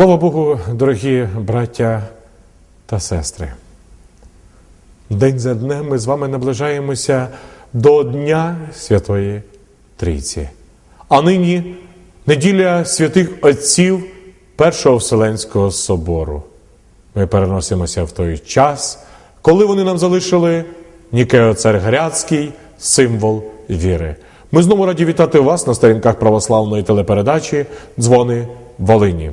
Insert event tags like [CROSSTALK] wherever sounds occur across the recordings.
Слава Богу, дорогі браття та сестри. День за днем ми з вами наближаємося до Дня Святої Трійці. А нині неділя святих Отців Першого Вселенського собору. Ми переносимося в той час, коли вони нам залишили Нікео Царгрядський символ віри. Ми знову раді вітати вас на сторінках православної телепередачі Дзвони Волині.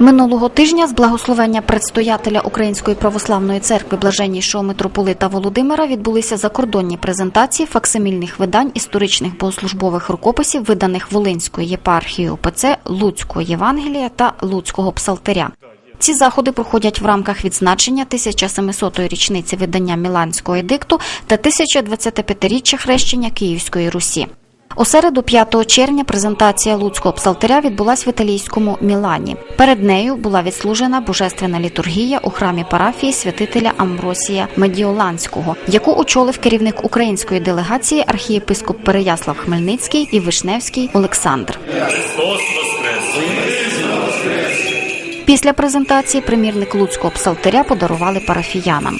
Минулого тижня з благословення предстоятеля Української православної церкви блаженнішого митрополита Володимира відбулися закордонні презентації факсимільних видань історичних богослужбових рукописів, виданих Волинською єпархією ОПЦ Луцького Євангелія та Луцького Псалтиря. Ці заходи проходять в рамках відзначення 1700-ї річниці видання Міланського едикту та 1025-річчя хрещення Київської Русі. У середу 5 червня презентація Луцького псалтиря відбулась в італійському Мілані. Перед нею була відслужена божественна літургія у храмі парафії святителя Амбросія Медіоланського, яку очолив керівник української делегації архієпископ Переяслав Хмельницький і Вишневський Олександр. Після презентації примірник Луцького псалтиря подарували парафіянам.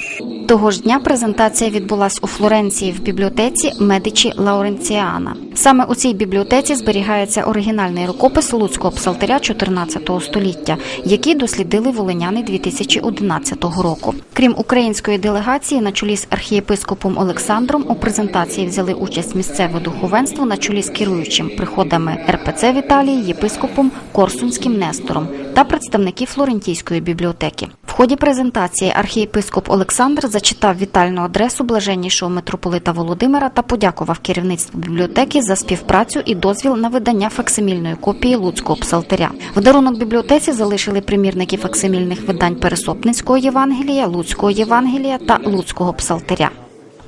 Того ж дня презентація відбулась у Флоренції в бібліотеці Медичі Лауренціана. Саме у цій бібліотеці зберігається оригінальний рукопис Луцького псалтиря 14 століття, який дослідили волиняни 2011 року. Крім української делегації, на чолі з архієпископом Олександром у презентації взяли участь місцеве духовенство на чолі з керуючим приходами РПЦ в Італії, єпископом Корсунським Нестором та представники Флорентійської бібліотеки. Ході презентації архієпископ Олександр зачитав вітальну адресу блаженнішого митрополита Володимира та подякував керівництву бібліотеки за співпрацю і дозвіл на видання факсимільної копії Луцького псалтиря. В дарунок бібліотеці залишили примірники факсимільних видань Пересопницького Євангелія, Луцького Євангелія та Луцького псалтиря.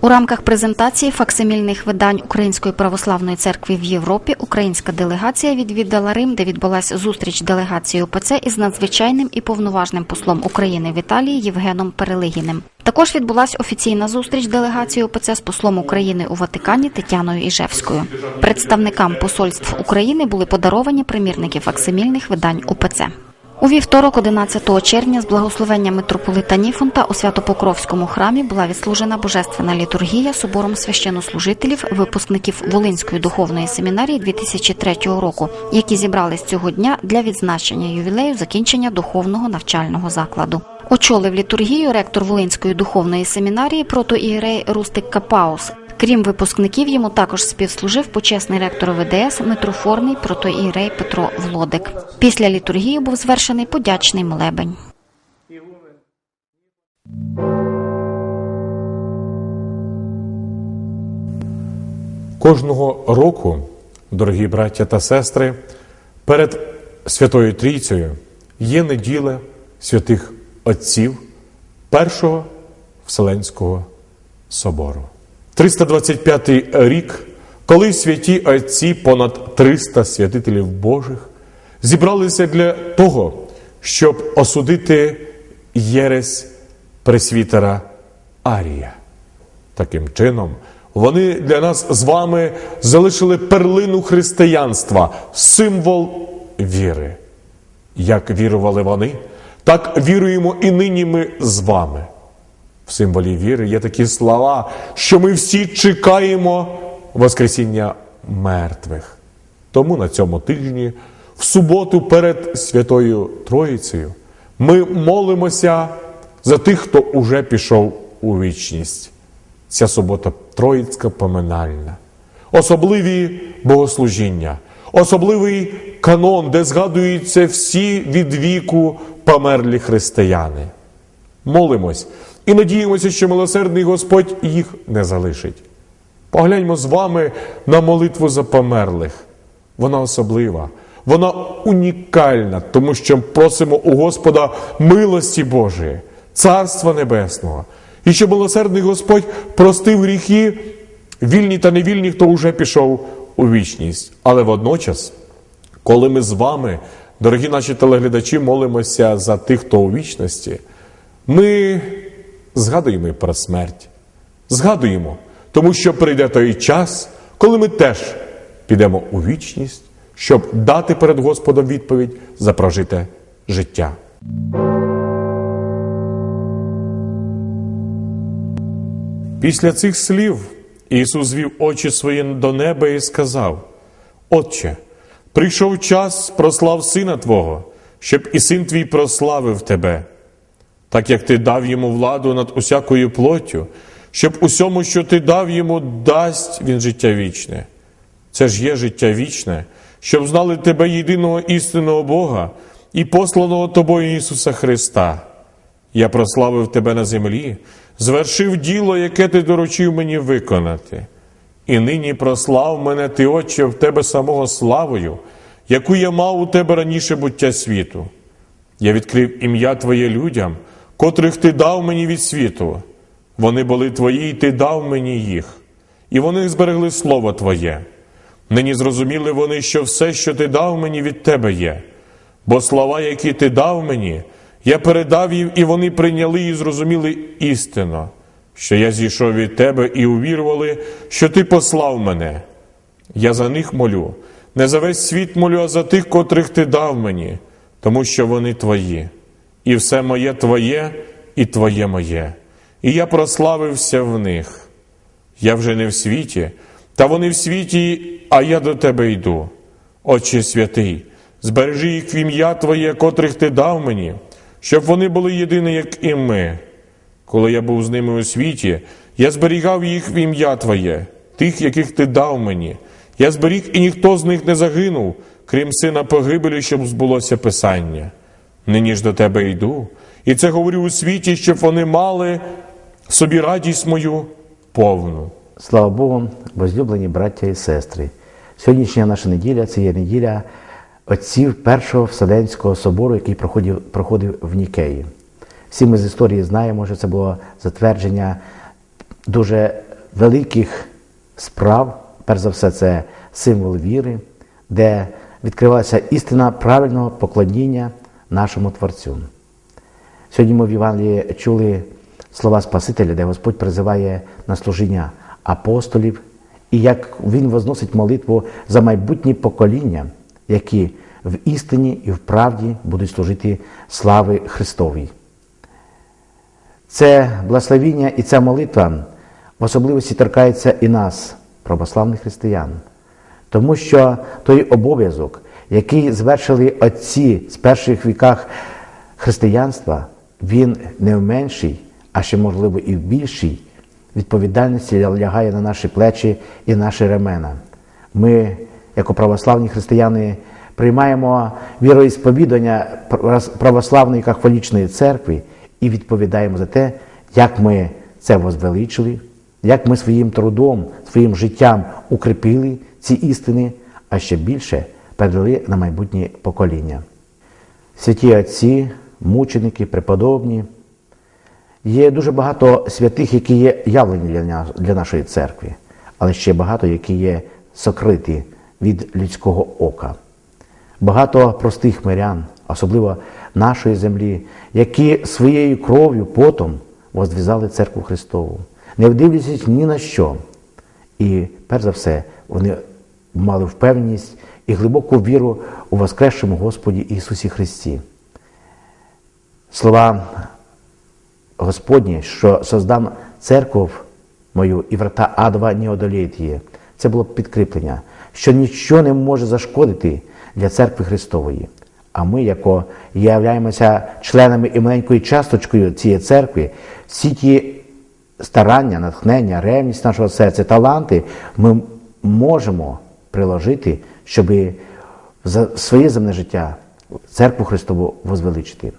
У рамках презентації факсимільних видань Української православної церкви в Європі українська делегація відвідала Рим, де відбулася зустріч делегації ОПЦ із надзвичайним і повноважним послом України в Італії Євгеном Перелигіним. Також відбулася офіційна зустріч делегації ОПЦ з послом України у Ватикані Тетяною Іжевською. Представникам посольств України були подаровані примірники факсимільних видань УПЦ. У вівторок, 11 червня, з благословення митрополита Ніфонта у Святопокровському храмі була відслужена божественна літургія собором священнослужителів, випускників Волинської духовної семінарії 2003 року, які зібрались цього дня для відзначення ювілею закінчення духовного навчального закладу. Очолив літургію ректор Волинської духовної семінарії протоієрей Рустик Капаус. Крім випускників, йому також співслужив почесний ректор ВДС митрофорний протоієрей Петро Влодик. Після літургії був звершений подячний молебень. Кожного року, дорогі браття та сестри, перед Святою Трійцею є неділя святих Отців Першого Вселенського собору. 325 рік, коли святі Отці, понад 300 святителів Божих, зібралися для того, щоб осудити єресь пресвітера Арія. Таким чином, вони для нас з вами залишили перлину християнства, символ віри. Як вірували вони, так віруємо і нині ми з вами. В символі віри є такі слова, що ми всі чекаємо Воскресіння мертвих. Тому на цьому тижні, в суботу перед Святою Троїцею, ми молимося за тих, хто уже пішов у вічність. Ця субота Троїцька поминальна, особливі богослужіння, особливий канон, де згадуються всі від віку померлі християни. Молимось і надіємося, що милосердний Господь їх не залишить. Погляньмо з вами на молитву за померлих. Вона особлива, вона унікальна, тому що просимо у Господа милості Божої, Царства Небесного, і щоб милосердний Господь простив гріхи, вільні та невільні, хто вже пішов у вічність. Але водночас, коли ми з вами, дорогі наші телеглядачі, молимося за тих, хто у вічності, ми згадуємо і про смерть. Згадуємо, тому що прийде той час, коли ми теж підемо у вічність, щоб дати перед Господом відповідь за прожите життя. Після цих слів Ісус звів очі свої до неба і сказав: Отче, прийшов час, прослав сина Твого, щоб і син твій прославив тебе, так як ти дав йому владу над усякою плоттю, щоб усьому, що ти дав йому, дасть він життя вічне. Це ж є життя вічне, щоб знали тебе єдиного істинного Бога і посланого тобою Ісуса Христа. Я прославив тебе на землі, звершив діло, яке ти доручив мені виконати. І нині прослав мене ти, Отче, в тебе самого славою, яку я мав у тебе раніше буття світу. Я відкрив ім'я Твоє людям, котрих ти дав мені від світу. Вони були твої, і ти дав мені їх, і вони зберегли слово Твоє. Нині зрозуміли вони, що все, що ти дав мені, від тебе є. Бо слова, які ти дав мені, я передав їм, і вони прийняли і зрозуміли істину, що я зійшов від тебе і увірували, що ти послав мене. Я за них молю, не за весь світ молю, а за тих, котрих ти дав мені, тому що вони твої, і все моє твоє, і твоє моє. І я прославився в них. Я вже не в світі, та вони в світі, а я до тебе йду. Отче святий, збережи їх в ім'я Твоє, котрих ти дав мені, щоб вони були єдині, як і ми. Коли я був з ними у світі, я зберігав їх в ім'я Твоє, тих, яких ти дав мені. Я зберіг, і ніхто з них не загинув, крім сина погибелі, щоб збулося Писання. Нині ж до тебе йду, і це говорю у світі, щоб вони мали собі радість мою повну. Слава Богу, возлюблені браття і сестри. Сьогоднішня наша неділя це є неділя отців Першого Вселенського собору, який проходив, проходив в Нікеї. Всі ми з історії знаємо, що це було затвердження дуже великих справ. Перш за все, це символ віри, де відкривалася істина правильного поклоніння нашому Творцю. Сьогодні ми в Євангелії чули слова Спасителя, де Господь призиває на служіння апостолів, і як Він возносить молитву за майбутні покоління, які в істині і в правді будуть служити слави Христовій. Це благословіння і ця молитва в особливості торкається і нас, православних християн, тому що той обов'язок, який звершили отці з перших віках християнства, він не в меншій, а ще, можливо, і в більшій відповідальності лягає на наші плечі і наші ремена. Ми, як православні християни, приймаємо віроісповідання православної кахвалічної церкви і відповідаємо за те, як ми це возвеличили, як ми своїм трудом, своїм життям укріпили ці істини, а ще більше передали на майбутнє покоління. Святі отці, мученики, преподобні. Є дуже багато святих, які є явлені для, для нашої церкви, але ще багато, які є сокриті від людського ока. Багато простих мирян, особливо нашої землі, які своєю кров'ю потом возв'язали церкву Христову, не вдивлячись ні на що. І перш за все, вони мали впевненість і глибоку віру у Воскресшому Господі Ісусі Христі. Слова Господні, що создам церков мою і врата адова не одоліють її. Це було підкріплення, що нічого не може зашкодити для церкви Христової. А ми, яко являємося членами і маленькою часточкою цієї церкви, всі ті старання, натхнення, ревність нашого серця, таланти ми можемо приложити, щоб за своє земне життя церкву Христову возвеличити.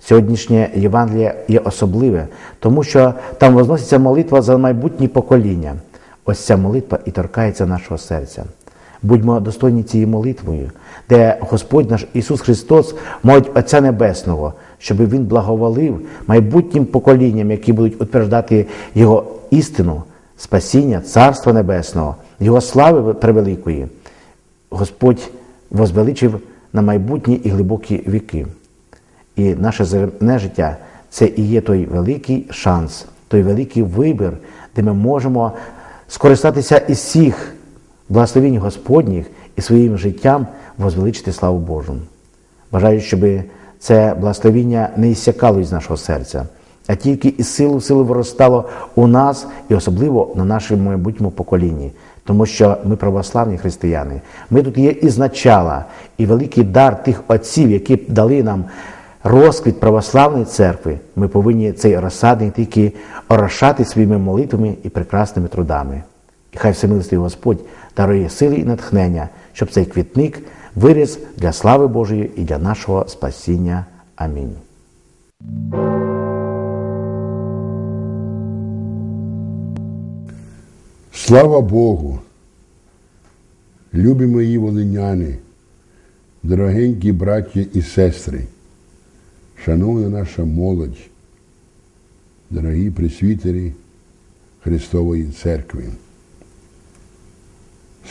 Сьогоднішнє Євангеліє є особливе, тому що там возноситься молитва за майбутні покоління. Ось ця молитва і торкається нашого серця. Будьмо достойні цією молитвою, де Господь наш Ісус Христос молить Отця Небесного, щоб Він благоволив майбутнім поколінням, які будуть утверждати Його істину, спасіння, Царства Небесного, Його слави превеликої. Господь возвеличив на майбутні і глибокі віки. І наше земне життя це і є той великий шанс, той великий вибір, де ми можемо скористатися із всіх благословень Господніх і своїм життям возвеличити славу Божу. Бажаю, щоб це благословіння не іссякало із нашого серця, а тільки із силу в силу виростало у нас і особливо на нашому майбутньому поколінні. Тому що ми православні християни, ми тут є із начала, і великий дар тих отців, які дали нам розквіт православної церкви, ми повинні цей розсадник тільки орошати своїми молитвами і прекрасними трудами. І хай всемилостивий Господь дарує сили і натхнення, щоб цей квітник виріс для слави Божої і для нашого спасіння. Амінь. Слава Богу! Любі мої волиняни, дорогенькі браття і сестри, шановна наша молодь, дорогі присвітери Христової Церкви,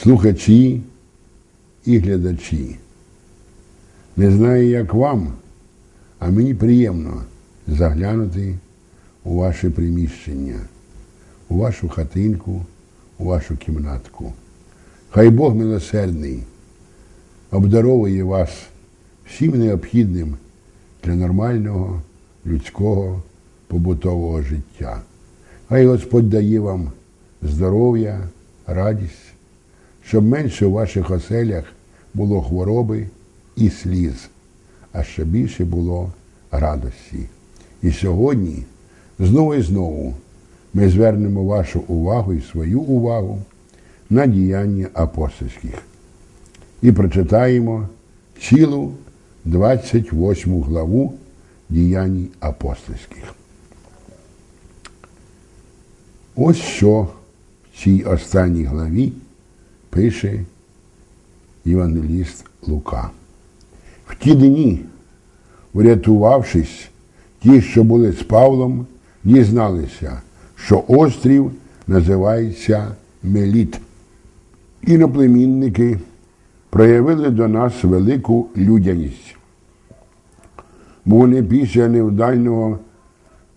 слухачі і глядачі. Не знаю, як вам, а мені приємно заглянути у ваше приміщення, у вашу хатинку, у вашу кімнатку. Хай Бог милосердний обдаровує вас всім необхідним для нормального людського побутового життя. Хай Господь дає вам здоров'я, радість, щоб менше у ваших оселях було хвороби і сліз, а ще більше було радості. І сьогодні знову і знову ми звернемо вашу увагу і свою увагу на діяння апостольських і прочитаємо цілу 28 главу діянь апостольських. Ось що в цій останній главі пише Євангеліст Лука. В ті дні, врятувавшись, ті, що були з Павлом, дізналися, що острів називається Меліт. Іноплемінники проявили до нас велику людяність, бо вони після невдального,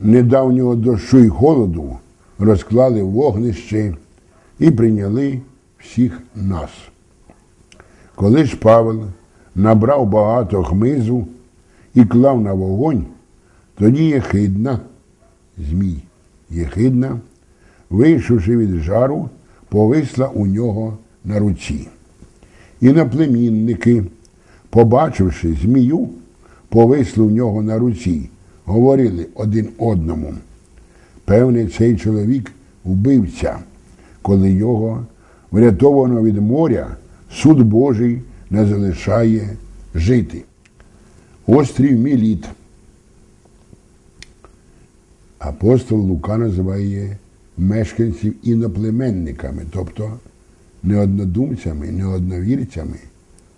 недавнього дощу й холоду розклали вогнище і прийняли всіх нас. Коли ж Павел набрав багато хмизу і клав на вогонь, тоді Єхидна, змій Єхидна, вийшовши від жару, повисла у нього на руці. І наплемінники, побачивши змію, повисли у нього на руці, говорили один одному. Певне, цей чоловік вбивця, коли його, врятовано від моря, суд Божий не залишає жити. Острів Міліт. Апостол Лука називає мешканців іноплеменниками, тобто не однодумцями, не одновірцями,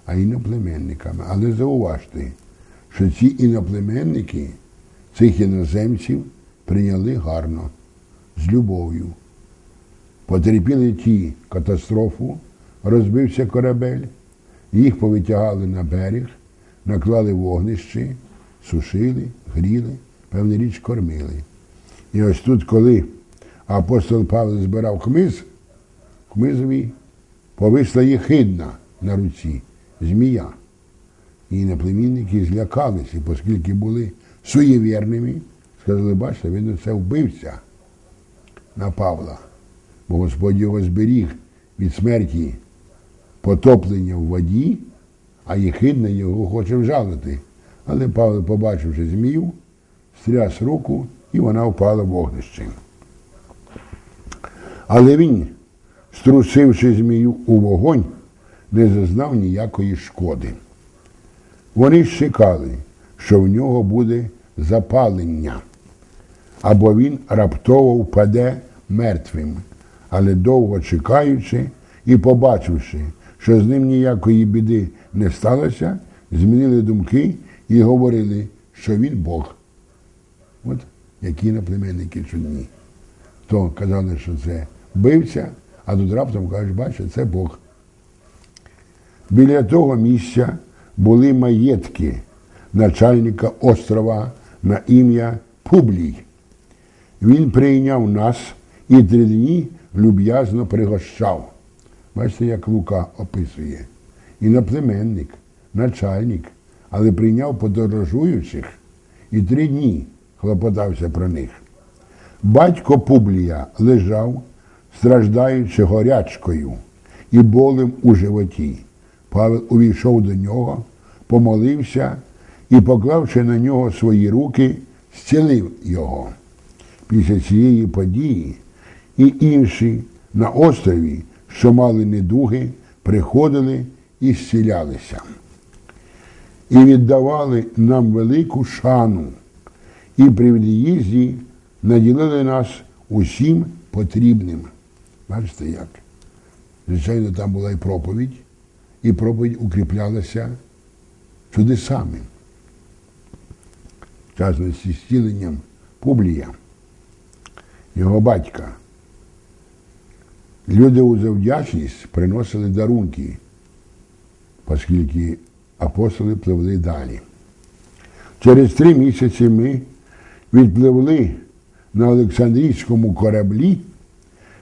а іноплеменниками. Але зауважте, що ці іноплеменники цих іноземців прийняли гарно, з любов'ю. Потерпіли ті катастрофу, розбився корабель, їх повитягали на берег, наклали вогнище, сушили, гріли, певну річ кормили. І ось тут, коли апостол Павло збирав хмиз, хмизові повисла єхидна на руці, змія. І наплемінники злякалися, оскільки були суєвірними, сказали, бачите, видно, це вбивця на Павла, бо Господь його зберіг від смерті потоплення в воді, а єхидна його хоче вжалити. Але Павло, побачивши змію, стряс руку, і вона впала в вогнище. Але він, струсивши змію у вогонь, не зазнав ніякої шкоди. Вони чекали, що в нього буде запалення, або він раптово впаде мертвим, але довго чекаючи і побачивши, що з ним ніякої біди не сталося, змінили думки і говорили, що він Бог. От які наплеменники чудні. То казали, що це бивця, а тут раптом кажуть, бачите, це Бог. Біля того місця були маєтки начальника острова на ім'я Публій. Він прийняв нас і три дні люб'язно пригощав. Бачите, як Лука описує. іноплеменник, начальник, але прийняв подорожуючих і три дні хлопотався про них. Батько Публія лежав, страждаючи горячкою і болем у животі. Павел увійшов до нього, помолився і, поклавши на нього свої руки, зцілив його. Після цієї події і інші на острові, що мали недуги, приходили і зцілялися. І віддавали нам велику шану, і при від'їзді наділили нас усім потрібним. Бачите як? Звичайно, там була і проповідь, і проповідь укріплялася чудесами. В частності зціленням Публія, його батька. Люди у завдячність приносили дарунки, оскільки апостоли пливли далі. Через три місяці ми відпливли на Олександрійському кораблі,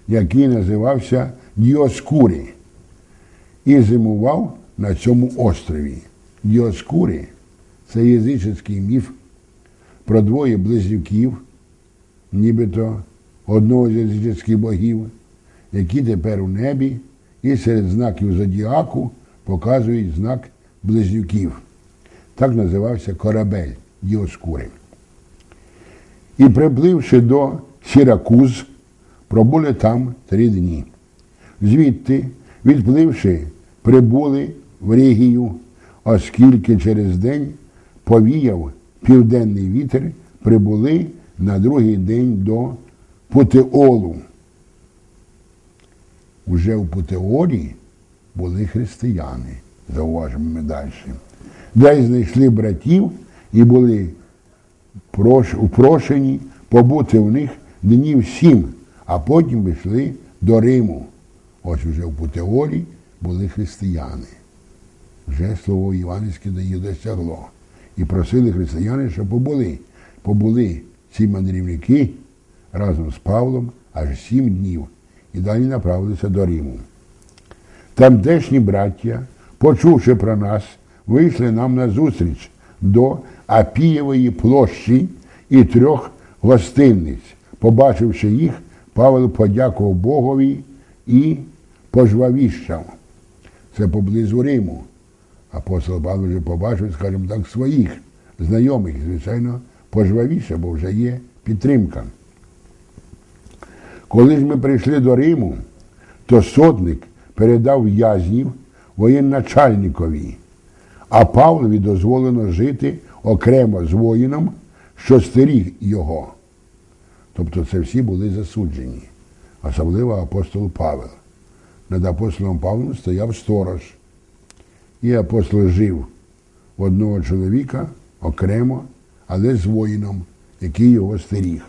який називався Діоскурі, і зимував на цьому острові. Діоскурі це язичний міф про двоє близнюків, нібито одного з язичних богів, які тепер у небі і серед знаків зодіаку показують знак близнюків. Так називався корабель Діоскури. І припливши до Сіракуз, пробули там три дні. Звідти, відпливши, прибули в Рігію, оскільки через день повіяв південний вітер, прибули на другий день до Путеолу. Уже в Путеолі були християни, зауважимо ми далі. Де знайшли братів і були упрошені побути в них днів сім, а потім пішли до Риму. Ось уже в Путеолі були християни. Вже слово Іванівське їх досягло. І просили християни, щоб побули. Побули ці мандрівники разом з Павлом аж сім днів і далі направилися до Риму. Тамтешні браття, почувши про нас, вийшли нам на зустріч до Апієвої площі і трьох гостинниць. Побачивши їх, Павел подякував Богові і пожвавіщав. Це поблизу Риму. Апостол Павло вже побачив, скажімо так, своїх знайомих, звичайно, пожвавіше, бо вже є підтримка. Коли ж ми прийшли до Риму, то сотник передав в'язнів воєначальникові, а Павлові дозволено жити окремо з воїном, що стеріг його. Тобто це всі були засуджені, особливо апостол Павел. Над апостолом Павлом стояв сторож. І апостол жив в одного чоловіка окремо, але з воїном, який його стеріг.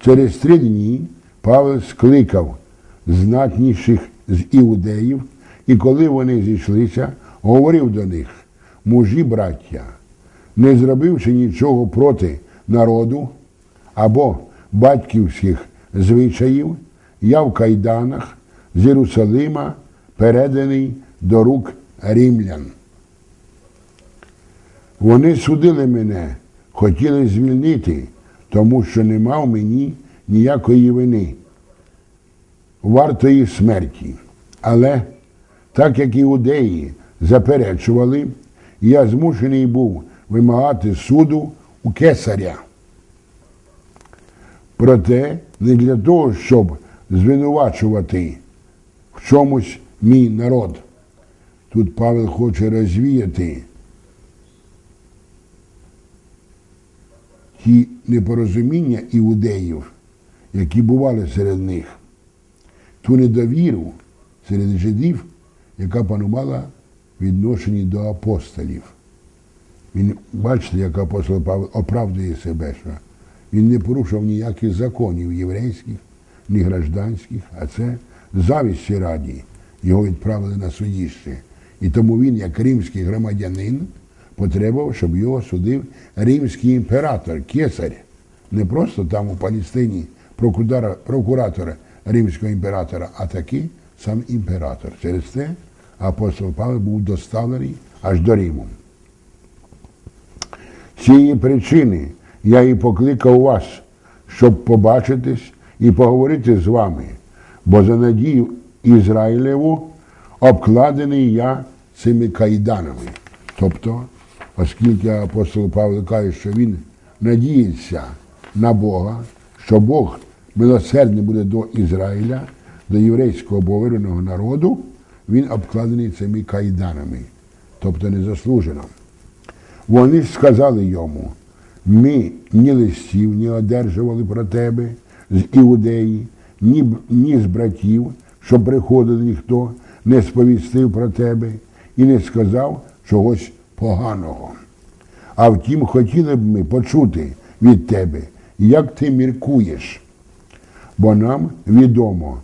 Через три дні Павел скликав знатніших з іудеїв, і коли вони зійшлися, говорив до них, мужі браття, не зробивши нічого проти народу або батьківських звичаїв, я в кайданах з Єрусалима переданий до рук римлян. Вони судили мене, хотіли звільнити, тому що не мав мені ніякої вини, вартої смерті. Але так як іудеї заперечували, я змушений був вимагати суду у кесаря. Проте не для того, щоб звинувачувати в чомусь мій народ. Тут Павел хоче розвіяти ті непорозуміння іудеїв, які бували серед них, ту недовіру серед жидів, яка панувала в відношенні до апостолів. Він, бачите, як апостол Павел оправдує себе, що він не порушив ніяких законів єврейських, ні гражданських, а це завісті раді. Його відправили на судіще. І тому він, як римський громадянин, потребував, щоб його судив римський імператор, кесар. Не просто там у Палестині прокуратора, римського імператора, а такий сам імператор. Через те апостол Павло був доставлений аж до Риму. Цієї причини я і покликав вас, щоб побачитись і поговорити з вами, бо за надію Ізраїлеву обкладений я цими кайданами. Тобто, оскільки апостол Павло каже, що він надіється на Бога, що Бог милосердний буде до Ізраїля, до єврейського повіреного народу, він обкладений цими кайданами, тобто незаслужено. Вони сказали йому, ми ні листів не одержували про тебе з Іудеї, ні, ні з братів, що приходили ніхто, не сповістив про тебе і не сказав чогось поганого. А втім, хотіли б ми почути від тебе, як ти міркуєш. Бо нам відомо,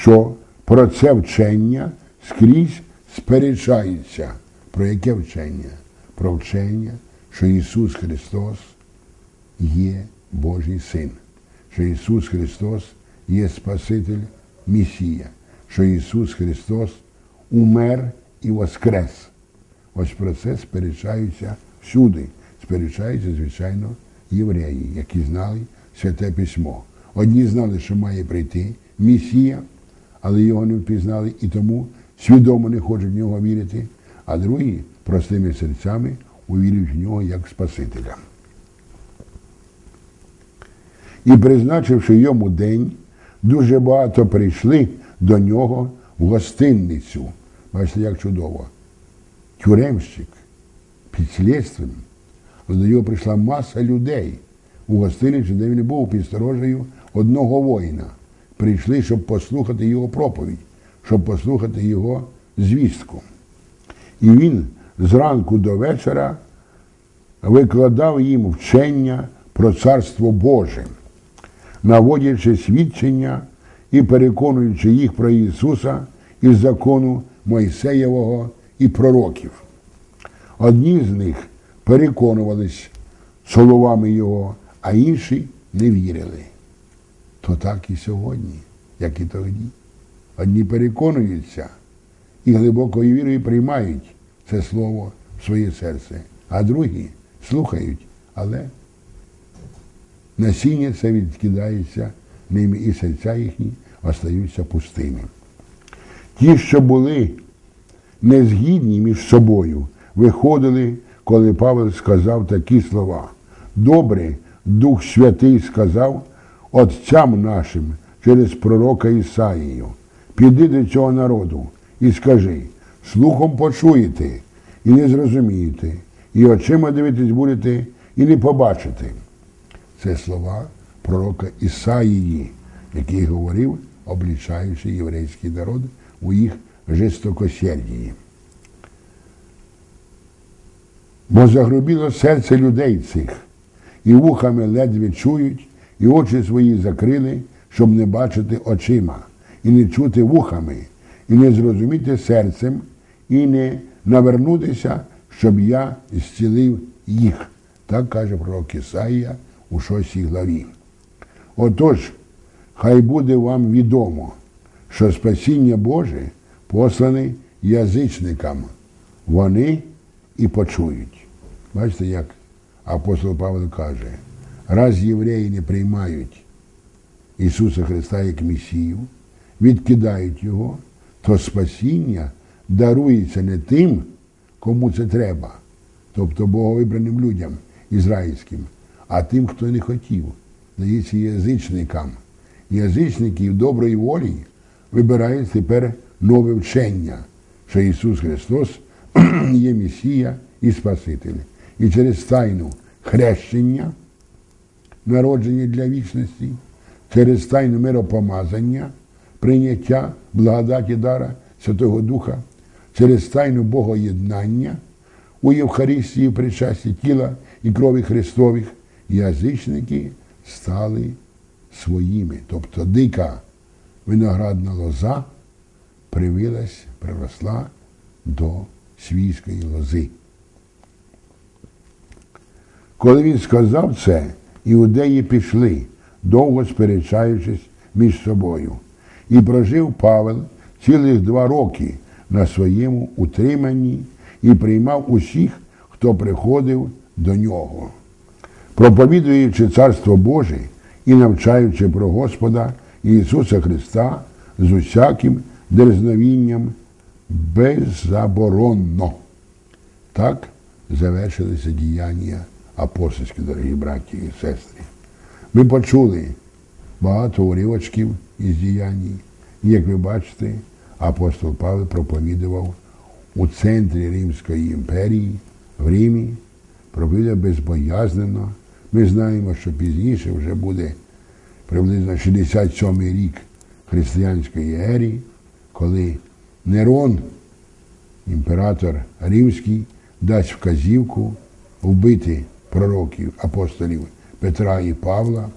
що про це вчення скрізь сперечаються. Про яке вчення? Про вчення, що Ісус Христос є Божий Син, що Ісус Христос є Спаситель Месія, що Ісус Христос умер і воскрес. Ось про це сперечаються всюди. Сперечаються, звичайно, євреї, які знали святе письмо. Одні знали, що має прийти Месія, але його не впізнали і тому свідомо не хочуть в нього вірити, а другі простими серцями увірюють в нього як Спасителя. І призначивши йому день, дуже багато прийшли до нього в гостинницю. Бачите, як чудово. Тюремщик під слідством, до нього прийшла маса людей у гостиницю, де він був під сторожею одного воїна. Прийшли, щоб послухати його проповідь, щоб послухати його звістку. І він зранку до вечора викладав їм вчення про Царство Боже, наводячи свідчення і переконуючи їх про Ісуса із закону Мойсеєвого і пророків. Одні з них переконувались словами Його, а інші не вірили. То так і сьогодні, як і тоді. Одні переконуються і глибокою вірою приймають це слово в своє серце, а другі слухають, але насіння це відкидається ними і серця їхні остаються пустими. Ті, що були незгідні між собою, виходили, коли Павел сказав такі слова. Добре, Дух Святий сказав отцям нашим через пророка Ісаїю, піди до цього народу і скажи, слухом почуєте і не зрозумієте, і очима дивитись будете і не побачите. Це слова пророка Ісаїї, який говорив, облічаючи єврейський народ у їх жестокосердії. Бо загрубіло серце людей цих, і вухами ледве чують, і очі свої закрили, щоб не бачити очима, і не чути вухами, і не зрозуміти серцем, і не навернутися, щоб я зцілив їх. Так каже пророк Ісаїя у 6 главі. Отож, хай буде вам відомо, що спасіння Боже послане язичникам. Вони і почують. Бачите, як апостол Павло каже, раз євреї не приймають Ісуса Христа як Месію, відкидають Його, то спасіння дарується не тим, кому це треба, тобто боговибраним людям ізраїльським, а тим, хто не хотів, дається язичникам. Язичників доброї волі вибирають тепер нове вчення, що Ісус Христос [CLEARS THROAT] є Месія і Спаситель. І через тайну хрещення, народження для вічності, через тайну миропомазання, прийняття благодаті дара Святого Духа, через тайну Богоєднання у Євхаристії в причасті тіла і крові Христових язичники стали своїми. Тобто дика виноградна лоза привилась, приросла до свійської лози. Коли він сказав це, іудеї пішли, довго сперечаючись між собою. І прожив Павел цілих два роки на своєму утриманні і приймав усіх, хто приходив до нього. Проповідуючи Царство Боже і навчаючи про Господа Ісуса Христа з усяким дерзновінням беззаборонно. Так завершилися діяння апостольські, дорогі браті і сестри. Ми почули багато уривочків із діянь. Як ви бачите, апостол Павло проповідував у центрі Римської імперії, в Римі, проповідав безбоязнено. Ми знаємо, що пізніше вже буде приблизно 67-й рік християнської ери, коли Нерон, імператор римський, дасть вказівку вбити пророків, апостолів Петра і Павла.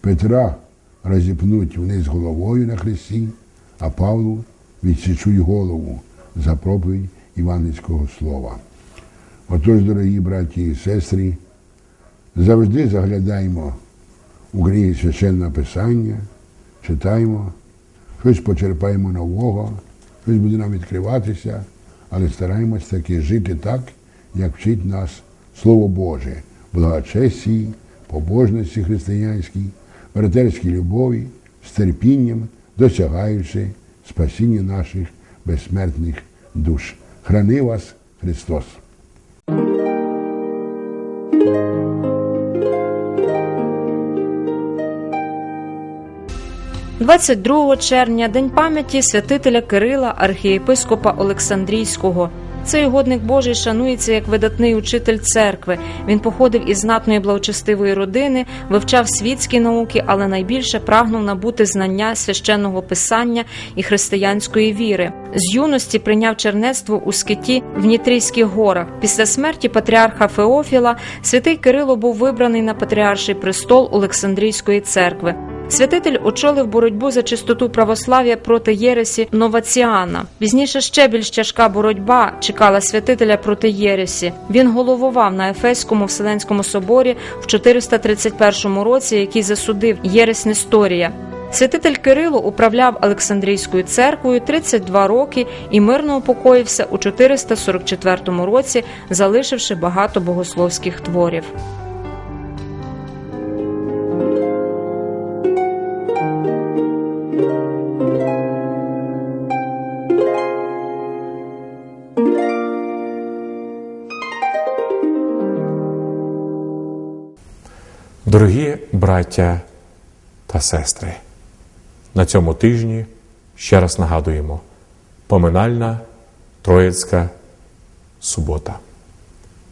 Петра розіпнуть вниз головою на хресті, а Павлу відсічуть голову за проповідь івангельського слова. Отож, дорогі браті і сестри, завжди заглядаємо у книги священного Писання, читаємо, щось почерпаємо нового, щось буде нам відкриватися, але стараємось таки жити так, як вчить нас Слово Боже, благочесті, побожності християнській, братерській любові, з терпінням, досягаючи спасіння наших безсмертних душ. Храни вас Христос! 22 червня день пам'яті святителя Кирила, архієпископа Олександрійського. Цей угодник Божий шанується як видатний учитель церкви. Він походив із знатної благочестивої родини, вивчав світські науки, але найбільше прагнув набути знання священного писання і християнської віри. З юності прийняв чернецтво у скиті в Нітрійських горах. Після смерті патріарха Феофіла святий Кирило був вибраний на патріарший престол Олександрійської церкви. Святитель очолив боротьбу за чистоту православ'я проти Єресі Новаціана. Пізніше ще більш тяжка боротьба чекала святителя проти Єресі. Він головував на Ефеському Вселенському соборі в 431 році, який засудив Єресь Несторія. Святитель Кирило управляв Олександрійською церквою 32 роки і мирно упокоївся у 444 році, залишивши багато богословських творів. Дорогі браття та сестри, на цьому тижні ще раз нагадуємо поминальна Троїцька субота.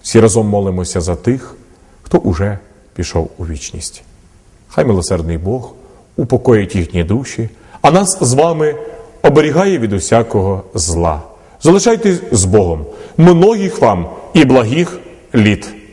Всі разом молимося за тих, хто уже пішов у вічність. Хай милосердний Бог упокоїть їхні душі, а нас з вами оберігає від усякого зла. Залишайтесь з Богом, многих вам і благих літ.